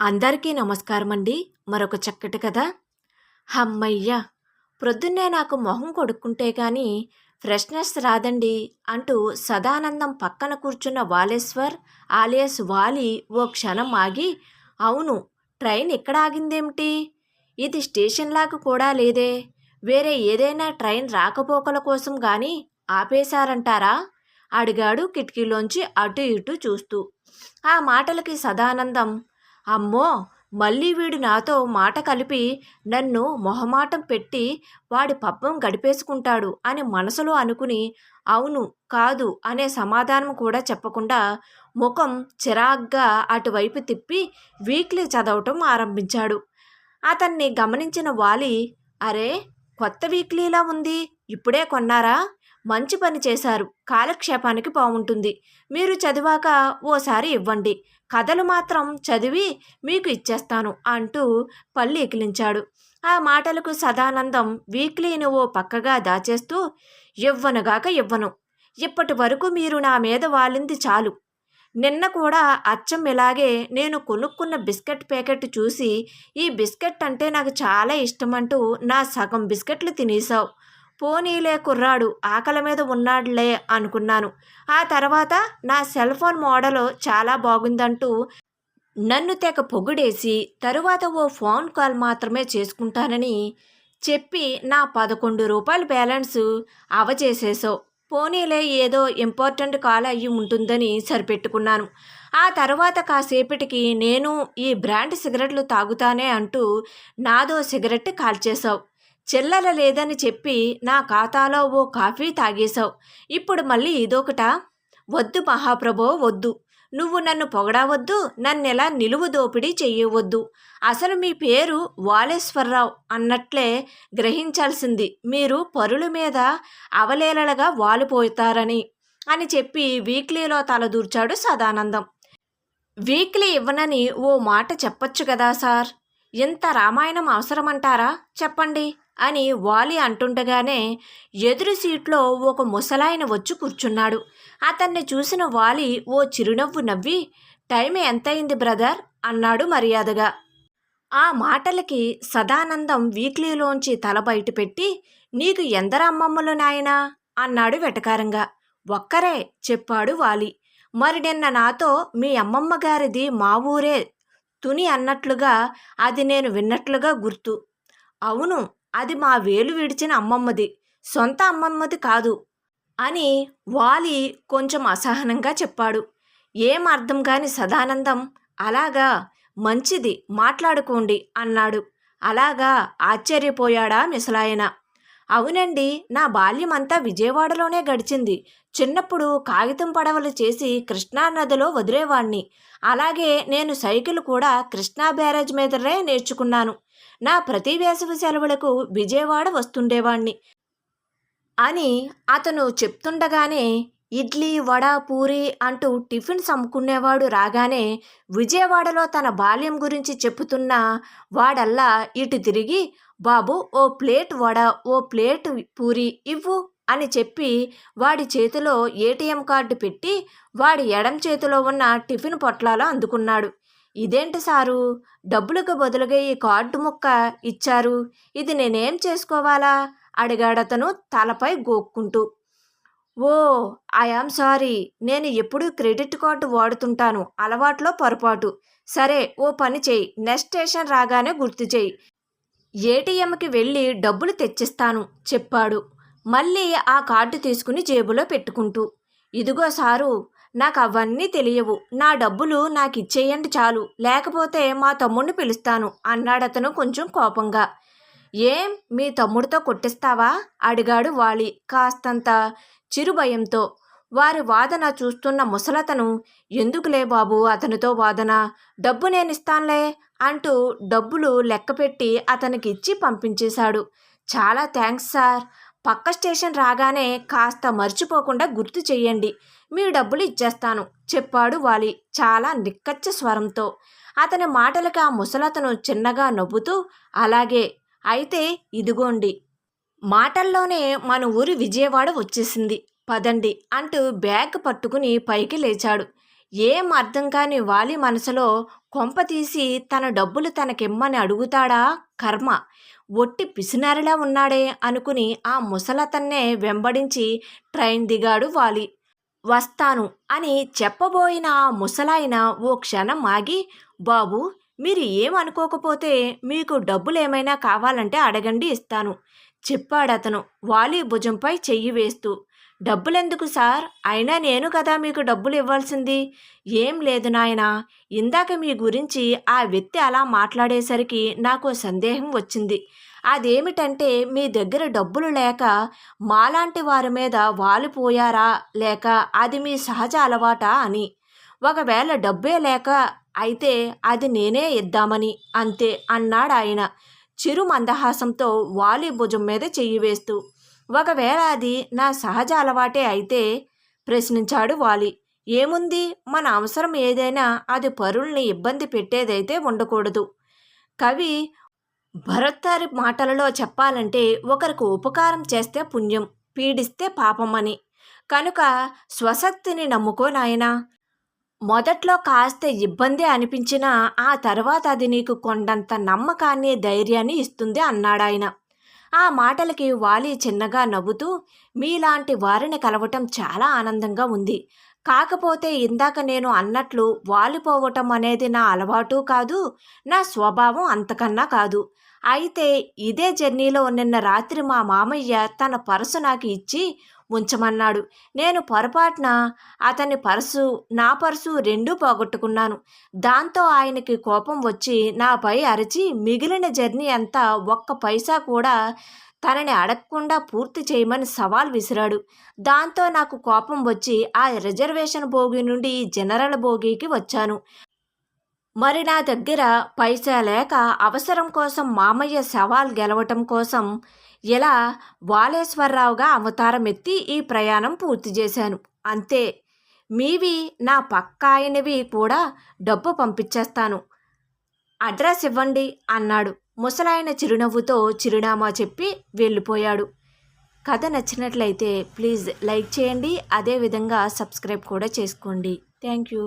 అందరికీ నమస్కారం అండి మరొక చక్కటి కథ. హమ్మయ్య! ప్రొద్దున్నే నాకు మొహం కొడుక్కుంటే గాని ఫ్రెష్నెస్ రాదండి అంటూ సదానందం పక్కన కూర్చున్న వాలేశ్వర్ ఆలియస్ వాలి ఓ క్షణం ఆగి అవును ట్రైన్ ఎక్కడ ఆగిందేమిటి? ఇది స్టేషన్లాగా కూడా లేదే. వేరే ఏదైనా ట్రైన్ రాకపోకల కోసం కానీ ఆపేశారంటారా? అడిగాడు కిటికీలోంచి అటు ఇటు చూస్తూ. ఆ మాటలకి సదానందం అమ్మో మళ్ళీ వీడు నాతో మాట కలిపి నన్ను మొహమాటం పెట్టి వాడి పబ్బం గడిపేసుకుంటాడు అని మనసులో అనుకుని అవును కాదు అనే సమాధానం కూడా చెప్పకుండా ముఖం చిరాగ్గా అటువైపు తిప్పి వీక్లీ చదవటం ఆరంభించాడు. అతన్ని గమనించిన వాలి అరే కొత్త వీక్లీలా ఉంది ఇప్పుడే కొన్నారా? మంచి పని చేశారు. కాలక్షేపానికి బాగుంటుంది మీరు చదివాక ఓసారి ఇవ్వండి. కథలు మాత్రం చదివి మీకు ఇచ్చేస్తాను అంటూ పళ్ళు ఎకిలించాడు ఆ మాటలకు సదానందం వీక్లీని ఓ పక్కగా దాచేస్తూ ఇవ్వనుగాక ఇవ్వను. ఇప్పటి వరకు మీరు నా మీద వాలింది చాలు. నిన్న కూడా అచ్చం ఇలాగే నేను కొనుక్కున్న బిస్కెట్ ప్యాకెట్ చూసి ఈ బిస్కెట్ అంటే నాకు చాలా ఇష్టమంటూ నా సగం బిస్కెట్లు తినేసావు పోనీలే కుర్రాడు ఆకలి మీద ఉన్నాడులే అనుకున్నాను. ఆ తర్వాత నా సెల్ ఫోన్ మోడల్ చాలా బాగుందంటూ నన్ను తెగ పొగుడేసి తరువాత ఓ ఫోన్ కాల్ మాత్రమే చేసుకుంటానని చెప్పి నా పదకొండు రూపాయల బ్యాలెన్స్ అవచేసేసావు పోనీలే ఏదో ఇంపార్టెంట్ కాల్ అయ్యి ఉంటుందని సరిపెట్టుకున్నాను. ఆ తర్వాత కాసేపటికి నేను ఈ బ్రాండ్ సిగరెట్లు తాగుతానే అంటూ నాదో సిగరెట్ కాల్చేశావు. చిల్లర లేదని చెప్పి నా ఖాతాలో ఓ కాఫీ తాగేశావు. ఇప్పుడు మళ్ళీ ఇదొకటా? వద్దు మహాప్రభో వద్దు. నువ్వు నన్ను పొగడవద్దు నన్నెలా నిలువు దోపిడీ చెయ్యవద్దు. అసలు మీ పేరు వాలేశ్వరరావు అన్నట్లే గ్రహించాల్సింది. మీరు పరుల మీద అవలేలలుగా వాలిపోతారని అని చెప్పి వీక్లీలో తలదూర్చాడు సదానందం. వీక్లీ ఇవ్వనని ఓ మాట చెప్పొచ్చు కదా సార్? ఇంత రామాయణం అవసరమంటారా? చెప్పండి. అని వాలి అంటుండగానే ఎదురు సీట్లో ఒక ముసలాయన వచ్చి కూర్చున్నాడు. అతన్ని చూసిన వాలి ఓ చిరునవ్వు నవ్వి టైం ఎంతయింది బ్రదర్? అన్నాడు మర్యాదగా. ఆ మాటలకి సదానందం వీక్లీలోంచి తల బయటపెట్టి నీకు ఎందరమ్మమ్మలు నాయనా? అన్నాడు వెటకారంగా. ఒక్కరే చెప్పాడు వాలి. మరి నిన్న నాతో మీ అమ్మమ్మ గారిది మా ఊరే తుని అన్నట్లుగా అది నేను విన్నట్లుగా గుర్తు. అవును అది మా వేలు విడిచిన అమ్మమ్మది. సొంత అమ్మమ్మది కాదు అని వాలి కొంచెం అసహనంగా చెప్పాడు. ఏం అర్థం కాని సదానందం అలాగా మంచిది మాట్లాడుకోండి అన్నాడు. అలాగా ఆశ్చర్యపోయాడా మిసలాయన? అవునండి నా బాల్యమంతా విజయవాడలోనే గడిచింది. చిన్నప్పుడు కాగితం పడవలు చేసి కృష్ణానదిలో వదిలేవాణ్ణి. అలాగే నేను సైకిల్ కూడా కృష్ణా బ్యారేజ్ మీదనే నేర్చుకున్నాను. నా ప్రతి వేసవి సెలవులకు విజయవాడ వస్తుండేవాణ్ణి. అని అతను చెప్తుండగానే ఇడ్లీ వడ పూరి అంటూ టిఫిన్స్ అమ్ముకునేవాడు రాగానే విజయవాడలో తన బాల్యం గురించి చెప్పుతున్న వాడల్లా ఇటు తిరిగి బాబు ఓ ప్లేట్ వడ ఓ ప్లేట్ పూరి ఇవ్వు. అని చెప్పి వాడి చేతిలో ఏటీఎం కార్డు పెట్టి వాడి ఎడం చేతిలో ఉన్న టిఫిన్ పొట్లాలు అందుకున్నాడు. ఇదేంటి సారు? డబ్బులకు బదులుగా ఈ కార్డు ముక్క ఇచ్చారు. ఇది నేనేం చేసుకోవాలా? అడిగాడతను తలపై గోక్కుంటూ. Oh I am sorry. నేను ఎప్పుడూ క్రెడిట్ కార్డు వాడుతుంటాను. అలవాట్లో పొరపాటు. సరే ఓ పని చేయి. నెక్స్ట్ స్టేషన్ రాగానే గుర్తు చేయి. ఏటీఎంకి వెళ్ళి డబ్బులు తెచ్చిస్తాను చెప్పాడు. మళ్ళీ ఆ కార్డు తీసుకుని జేబులో పెట్టుకుంటూ ఇదిగో సారు నాకు అవన్నీ తెలియవు. నా డబ్బులు నాకు ఇచ్చేయండి చాలు. లేకపోతే మా తమ్ముడిని పిలుస్తాను అన్నాడతను కొంచెం కోపంగా. ఏం? మీ తమ్ముడితో కొట్టిస్తావా? అడిగాడు వాలి కాస్తంత చిరుభయంతో. వారి వాదన చూస్తున్న ముసలతను ఎందుకులే బాబు అతనితో వాదన? డబ్బు నేను ఇస్తానులే అంటూ డబ్బులు లెక్కపెట్టి అతనికి ఇచ్చి పంపించేశాడు. చాలా థ్యాంక్స్ సార్ పక్క స్టేషన్ రాగానే కాస్త మర్చిపోకుండా గుర్తు చెయ్యండి. మీ డబ్బులు ఇచ్చేస్తాను చెప్పాడు వాలి చాలా నిక్కచ్చ స్వరంతో. అతని మాటలకు ఆ ముసలతను చిన్నగా నవ్వుతూ అలాగే అయితే ఇదిగోండి మాటల్లోనే మన ఊరి విజయవాడ వచ్చేసింది పదండి అంటూ బ్యాగ్ పట్టుకుని పైకి లేచాడు. ఏం అర్థం కాని వాలి మనసులో కొంప తీసి తన డబ్బులు తనకిమ్మని అడుగుతాడా కర్మ. ఒట్టి పిసినారిలా ఉన్నాడే అనుకుని ఆ ముసలతన్నే వెంబడించి ట్రైన్ దిగాడు వాలి. వస్తాను అని చెప్పబోయిన ఆ ముసలాయన ఓ క్షణం ఆగి బాబు మీరు ఏమనుకోకపోతే మీకు డబ్బులు ఏమైనా కావాలంటే అడగండి ఇస్తాను చెప్పాడతను వాలి భుజంపై చెయ్యి వేస్తూ. డబ్బులెందుకు సార్? అయినా నేను కదా మీకు డబ్బులు ఇవ్వాల్సింది ఏం లేదు నాయనా. ఇందాక మీ గురించి ఆ వ్యక్తి అలా మాట్లాడేసరికి నాకు సందేహం వచ్చింది. అదేమిటంటే మీ దగ్గర డబ్బులు లేక మాలాంటి వారి మీద వాలిపోయారా లేక అది మీ సహజ అలవాటా అని. ఒకవేళ డబ్బే లేక అయితే అది నేనే ఇద్దామని అంతే అన్నాడు ఆయన చిరు మందహాసంతో వాలి భుజం మీద చెయ్యి వేస్తూ. ఒకవేళ అది నా సహజ అలవాటే అయితే ప్రశ్నించాడు వాలి. ఏముంది? మన అవసరం ఏదైనా అది పరుల్ని ఇబ్బంది పెట్టేదైతే ఉండకూడదు. కవి భరత్తారి మాటలలో చెప్పాలంటే ఒకరికి ఉపకారం చేస్తే పుణ్యం పీడిస్తే పాపం అని కనుక స్వశక్తిని నమ్ముకో నాయనా. మొదట్లో కాస్త ఇబ్బంది అనిపించినా ఆ తర్వాత అది నీకు కొండంత నమ్మకాన్ని ధైర్యాన్ని ఇస్తుంది అన్నాడాయన. ఆ మాటలకి వాలి చిన్నగా నవ్వుతూ మీలాంటి వారిని కలవటం చాలా ఆనందంగా ఉంది. కాకపోతే ఇందాక నేను అన్నట్లు వాలిపోవటం అనేది నా అలవాటు కాదు నా స్వభావం అంతకన్నా కాదు. అయితే ఇదే జర్నీలో నిన్న రాత్రి మా మామయ్య తన పర్సు నాకు ఇచ్చి ఉంచమన్నాడు నేను పొరపాటున అతని పర్సు నా పర్సు రెండూ పోగొట్టుకున్నాను. దాంతో ఆయనకి కోపం వచ్చి నాపై అరిచి మిగిలిన జర్నీ అంతా ఒక్క పైసా కూడా తనని అడగకుండా పూర్తి చేయమని సవాల్ విసిరాడు. దాంతో నాకు కోపం వచ్చి ఆ రిజర్వేషన్ భోగి నుండి జనరల్ భోగికి వచ్చాను. మరి నా దగ్గర పైసా లేక అవసరం కోసం మామయ్య సవాల్ గెలవటం కోసం ఇలా వాలేశ్వరరావుగా అవతారం ఎత్తి ఈ ప్రయాణం పూర్తి చేశాను. అంతే మీవి నా పక్క ఆయనవి కూడా డబ్బు పంపించేస్తాను అడ్రస్ ఇవ్వండి అన్నాడు. ముసలాయన చిరునవ్వుతో చిరునామా చెప్పి వెళ్ళిపోయాడు. కథ నచ్చినట్లయితే ప్లీజ్ లైక్ చేయండి అదేవిధంగా సబ్స్క్రైబ్ కూడా చేసుకోండి. Thank you.